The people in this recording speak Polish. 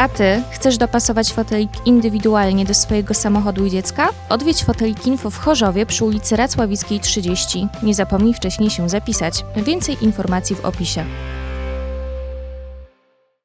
A ty chcesz dopasować fotelik indywidualnie do swojego samochodu i dziecka? Odwiedź Fotelik Info w Chorzowie przy ulicy Racławickiej 30. Nie zapomnij wcześniej się zapisać. Więcej informacji w opisie.